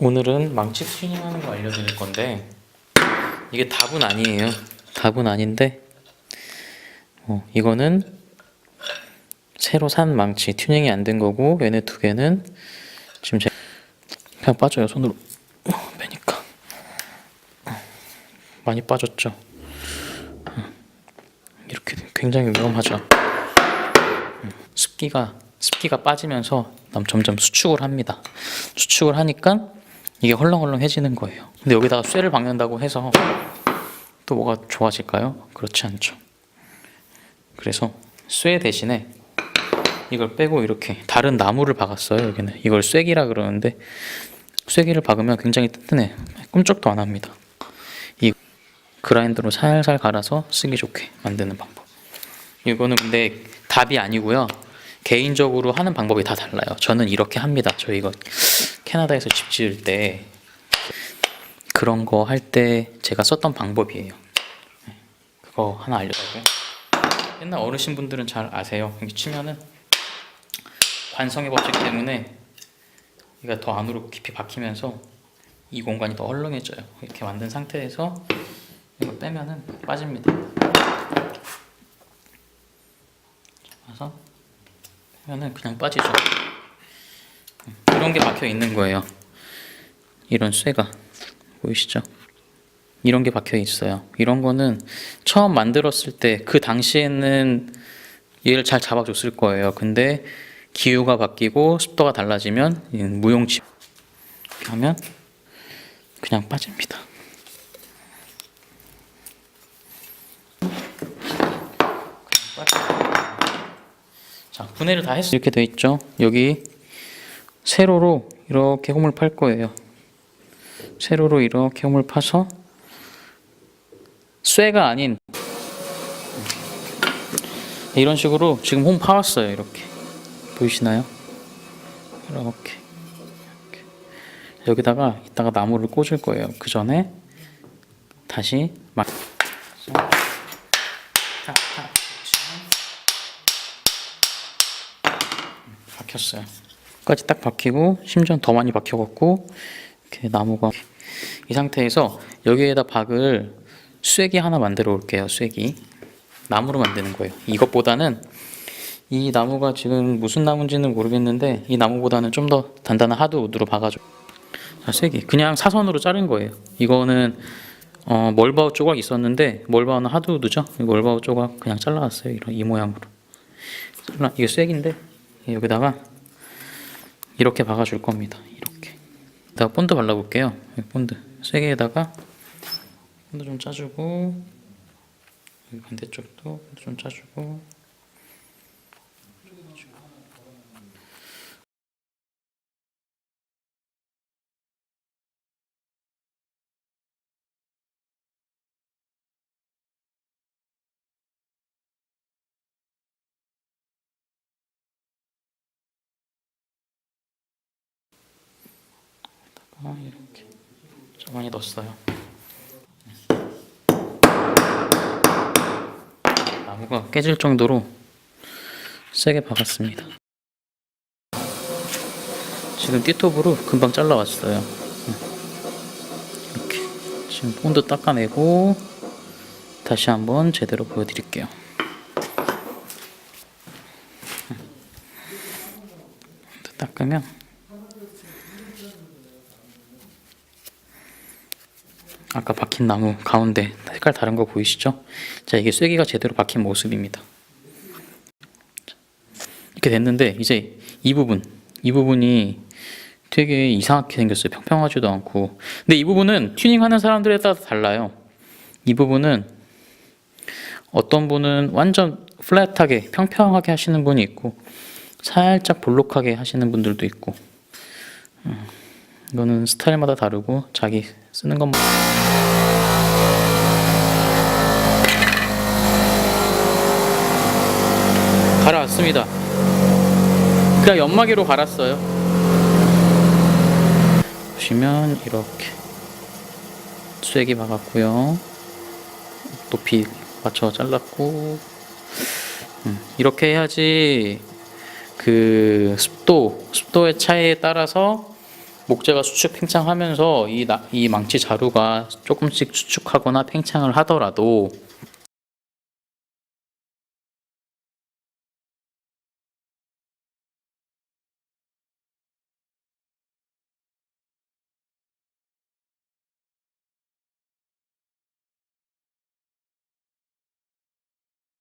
오늘은 망치 튜닝하는 거 알려드릴 건데 이게 답은 아니에요. 답은 아닌데 어, 이거는 새로 산 망치 튜닝이 안 된 거고 얘네 두 개는 지금 제 그냥 빠져요 손으로 어, 빼니까 많이 빠졌죠. 어, 이렇게 굉장히 위험하죠. 음, 습기가 습기가 빠지면서 남- 점점 수축을 합니다. 수축을 하니까 이게 헐렁헐렁해지는 거예요. 근데 여기다가 쇠를 박는다고 해서 또 뭐가 좋아질까요? 그렇지 않죠. 그래서 쇠 대신에 이걸 빼고 이렇게 다른 나무를 박았어요. 여기는 이걸 쇠기라 그러는데 쇠기를 박으면 굉장히 튼튼해. 꿈쩍도 안 합니다. 이 그라인더로 살살 갈아서 쓰기 좋게 만드는 방법. 이거는 근데 답이 아니고요. 개인적으로 하는 방법이 다 달라요. 저는 이렇게 합니다. 저 이거 캐나다에서 집 지을 때 그런 거 할 때 제가 썼던 방법이에요. 네, 그거 하나 알려드릴게요. 옛날 어르신 분들은 잘 아세요. 여기 치면은 관성의 법칙 때문에 얘가 더 안으로 깊이 박히면서 이 공간이 더 헐렁해져요. 이렇게 만든 상태에서 이거 빼면은 빠집니다. 그래서 빼면은 그냥 빠지죠. 이런 게 박혀 있는 거예요. 이런 쇠가 보이시죠? 이런 게 박혀 있어요. 이런 거는 처음 만들었을 때 그 당시에는 얘를 잘 잡아줬을 거예요. 근데 기후가 바뀌고 습도가 달라지면 이렇게 하면 그냥 빠집니다. 그냥 빠져요. 자, 분해를 다 했어요. 이렇게 돼 있죠. 여기 세로로 이렇게 홈을 팔 거예요. 세로로 이렇게 홈을 파서 쇠가 아닌 이런 식으로 지금 홈 파왔어요. 이렇게 보이시나요? 이렇게, 이렇게. 여기다가 이따가 나무를 꽂을 거예요. 그 전에 다시 막 탁, 탁, 박혔어요. 까지 딱 박히고 심지어 더 많이 박혀갖고 이렇게 나무가 이 상태에서 여기에다 박을 쇠기 하나 만들어 올게요. 쇠기 나무로 만드는 거예요. 이것보다는 이 나무가 지금 무슨 나무인지는 모르겠는데 이 나무보다는 좀 더 단단한 하드우드로 박아줘. 자, 쇠기 그냥 사선으로 자른 거예요. 이거는 어, 멀바우 조각 있었는데 멀바우는 하드우드죠. 이 멀바우 조각 그냥 잘라왔어요. 이런 이 모양으로. 잘라- 이게 쇠기인데 여기다가 이렇게 박아줄 겁니다. 이렇게. 이따가 본드 발라볼게요. 본드. 쇠개에다가 본드 좀 짜주고 반대쪽도 좀 짜주고 아, 이렇게 좀 많이 넣었어요. 나무가 깨질 정도로 세게 박았습니다. 지금 띠톱으로 금방 잘라왔어요. 이렇게 지금 본드 닦아내고 다시 한번 제대로 보여드릴게요. 닦으면 아까 박힌 나무 가운데 색깔 다른 거 보이시죠? 자 이게 쐐기가 제대로 박힌 모습입니다. 자, 이렇게 됐는데 이제 이 부분 이 부분이 되게 이상하게 생겼어요. 평평하지도 않고. 근데 이 부분은 튜닝하는 사람들에 따라 달라요. 이 부분은 어떤 분은 완전 플랫하게 평평하게 하시는 분이 있고 살짝 볼록하게 하시는 분들도 있고 음, 이거는 스타일마다 다르고 자기 쓰는 것만 갈아왔습니다. 그냥 연마기로 갈았어요. 보시면 이렇게 쐐기 박았고요. 높이 맞춰 잘랐고 음, 이렇게 해야지 그 습도 습도의 차이에 따라서 목재가 수축 팽창하면서 이, 나- 이 망치 자루가 조금씩 수축하거나 팽창을 하더라도